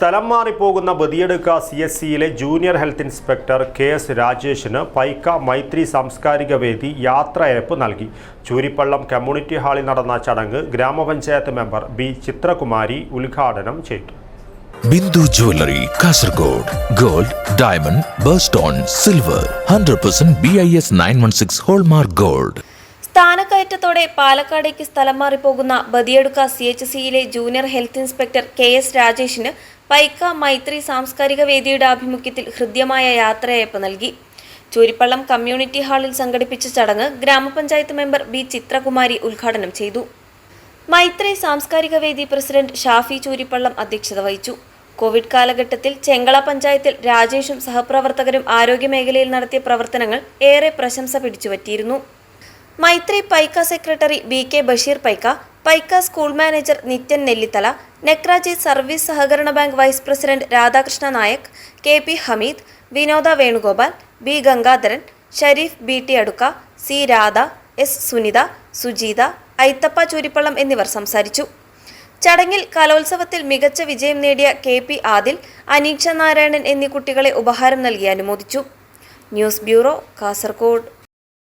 സ്ഥലം മാറിപ്പോകുന്ന Badiyadka C S സിയിലെ junior health inspector K S രാജേഷിന് Paika മൈത്രി സാംസ്കാരിക വേദി യാത്രയയപ്പ് നൽകി. ചൂരിപ്പള്ളം കമ്മ്യൂണിറ്റി ഹാളിൽ നടന്ന ചടങ്ങ് ഗ്രാമപഞ്ചായത്ത് മെമ്പർ ബി ചിത്രകുമാരി ഉദ്ഘാടനം ചെയ്തു. Bindu jewellery Kasaragod gold diamond birthstone silver hundred percent B I S nine one six hallmark gold. സ്ഥാനക്കയറ്റത്തോടെ പാലക്കാടേക്ക് സ്ഥലം മാറിപ്പോകുന്ന ബദിയടുക്ക സി എച്ച് സിയിലെ junior health inspector K S രാജേഷിന് Paika മൈത്രി സാംസ്കാരിക വേദിയുടെ ആഭിമുഖ്യത്തിൽ ഹൃദ്യമായ യാത്രയയപ്പ് നൽകി. ചൂരിപ്പള്ളം കമ്മ്യൂണിറ്റി ഹാളിൽ സംഘടിപ്പിച്ച ചടങ്ങ് ഗ്രാമപഞ്ചായത്ത് മെമ്പർ ബി ചിത്രകുമാരി ഉദ്ഘാടനം ചെയ്തു. മൈത്രി സാംസ്കാരിക വേദി പ്രസിഡന്റ് ഷാഫി ചൂരിപ്പള്ളം അധ്യക്ഷത വഹിച്ചു. കോവിഡ് കാലഘട്ടത്തിൽ ചെങ്കള പഞ്ചായത്തിൽ രാജേഷും സഹപ്രവർത്തകരും ആരോഗ്യമേഖലയിൽ നടത്തിയ പ്രവർത്തനങ്ങൾ ഏറെ പ്രശംസ പിടിച്ചുപറ്റിയിരുന്നു. Maithri Paika secretary B K Basheer Paika Paika school manager Nithyan Nellithala Nekraji service സഹകരണ bank vice president Radhakrishna Nayak K P Hameed Vinoda Venugopal B Gangadharan Shareef B T Adukka C Radha S Sunitha Sujeetha Aithappa Chooripallam എന്നിവർ സംസാരിച്ചു. ചടങ്ങിൽ കലോത്സവത്തിൽ മികച്ച വിജയം നേടിയ K P Adil Aneeksha Narayanan എന്നീ കുട്ടികളെ ഉപഹാരം നൽകി അനുമോദിച്ചു. News bureau Kasaragod